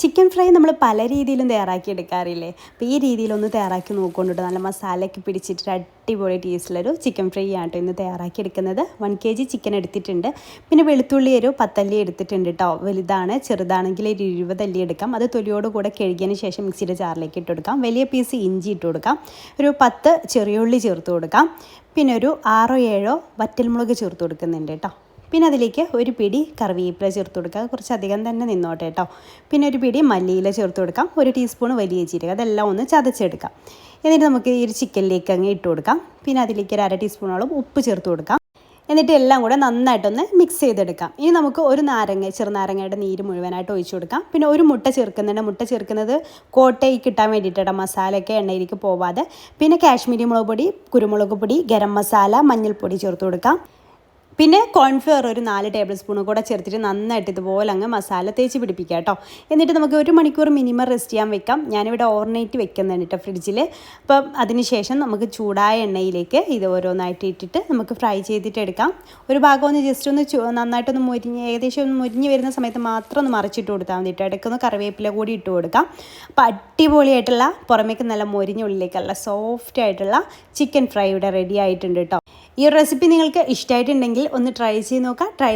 Chicken fry നമ്മൾ പല രീതിയിലും തയ്യാറാക്കി എടുക്കാറില്ലേ അപ്പോൾ ഈ രീതിയിലൊന്ന് തയ്യാറാക്കി നോക്കൊണ്ടിട്ട് നല്ല മസാലയൊക്കെ പിടിച്ചിട്ട് അടിപൊളി ടേസ്റ്റിലൊരു ചിക്കൻ ഫ്രൈ ആണ് കേട്ടോ ഇന്ന് തയ്യാറാക്കി എടുക്കുന്നത് വൺ കെ ജി ചിക്കൻ എടുത്തിട്ടുണ്ട്. പിന്നെ വെളുത്തുള്ളി ഒരു പത്തല്ലി എടുത്തിട്ടുണ്ട് കേട്ടോ വലുതാണ് ചെറുതാണെങ്കിൽ ഒരു ഇരുപതല്ലി എടുക്കാം. അത് തൊലിയോട് കൂടെ കഴുകിയതിന് ശേഷം മിക്സിയുടെ ജാറിലേക്ക് ഇട്ട് കൊടുക്കാം. വലിയ പീസ് ഇഞ്ചി ഇട്ട് കൊടുക്കാം. ഒരു പത്ത് ചെറിയുള്ളി ചേർത്ത് കൊടുക്കാം. പിന്നെ ഒരു ആറോ ഏഴോ വറ്റൽമുളക് ചേർത്ത് കൊടുക്കുന്നുണ്ട് കേട്ടോ പിന്നെ അതിലേക്ക് ഒരു പിടി കറിവേപ്പില ചേർത്ത് കൊടുക്കുക. കുറച്ചധികം തന്നെ നിന്നോട്ടെ കേട്ടോ. പിന്നെ ഒരു പിടി മല്ലിയില ചേർത്ത് കൊടുക്കാം. ഒരു ടീസ്പൂൺ വലിയ ജീരകം. അതെല്ലാം ഒന്ന് ചതച്ചെടുക്കാം. എന്നിട്ട് നമുക്ക് ഈ ഒരു ചിക്കനിലേക്ക് അങ്ങ് ഇട്ട് കൊടുക്കാം. പിന്നെ അതിലേക്ക് ഒരു അര ടീസ്പൂണോളം ഉപ്പ് ചേർത്ത് കൊടുക്കാം. എന്നിട്ട് എല്ലാം കൂടെ നന്നായിട്ടൊന്ന് മിക്സ് ചെയ്തെടുക്കാം. ഇനി നമുക്ക് ഒരു നാരങ്ങ ചെറുനാരങ്ങയുടെ നീര് മുഴുവനായിട്ട് ഒഴിച്ചു കൊടുക്കാം. പിന്നെ ഒരു മുട്ട ചേർക്കുന്നുണ്ട്. മുട്ട ചേർക്കുന്നത് കോട്ടയിൽ കിട്ടാൻ വേണ്ടിയിട്ടാണ് മസാലയൊക്കെ എണ്ണയിലേക്ക് പോവാതെ. പിന്നെ കാശ്മീരി മുളക് പൊടി കുരുമുളക് പൊടി ഗരം മസാല മഞ്ഞൾപ്പൊടി ചേർത്ത് കൊടുക്കാം. പിന്നെ കോൺഫ്ലവർ ഒരു നാല് ടേബിൾ സ്പൂണും കൂടെ ചേർത്തിട്ട് നന്നായിട്ട് ഇതുപോലെ അങ്ങ് മസാല തേച്ച് പിടിപ്പിക്കുക കേട്ടോ. എന്നിട്ട് നമുക്ക് ഒരു മണിക്കൂർ മിനിമം റെസ്റ്റ് ചെയ്യാൻ വെക്കാം. ഞാനിവിടെ ഓവർനൈറ്റ് വെക്കുന്നുണ്ട് കേട്ടോ ഫ്രിഡ്ജിൽ അപ്പം അതിനുശേഷം നമുക്ക് ചൂടായ എണ്ണയിലേക്ക് ഇത് ഓരോന്നായിട്ട് ഇട്ടിട്ട് നമുക്ക് ഫ്രൈ ചെയ്തിട്ട് എടുക്കാം. ഒരു ഭാഗം ഒന്ന് ജസ്റ്റ് ഒന്ന് നന്നായിട്ടൊന്ന് മുരിഞ്ഞ് ഏകദേശം ഒന്ന് മുരിഞ്ഞ് വരുന്ന സമയത്ത് മാത്രം ഒന്ന് മറിച്ചിട്ട് കൊടുത്താൽ മതി കേട്ടോ. ഇടയ്ക്കൊന്ന് കറിവേപ്പില കൂടി ഇട്ട് കൊടുക്കാം. അപ്പോൾ അടിപൊളിയായിട്ടുള്ള പുറമേക്ക് നല്ല മുരിഞ്ഞ ഉള്ളിലേക്കുള്ള സോഫ്റ്റ് ആയിട്ടുള്ള ചിക്കൻ ഫ്രൈ ഇവിടെ റെഡി ആയിട്ടുണ്ട് കേട്ടോ. ഈ റെസിപ്പി നിങ്ങൾക്ക് ഇഷ്ടമായിട്ടുണ്ടെങ്കിൽ ഒന്ന് ട്രൈ ചെയ്ത് നോക്കാം. ട്രൈ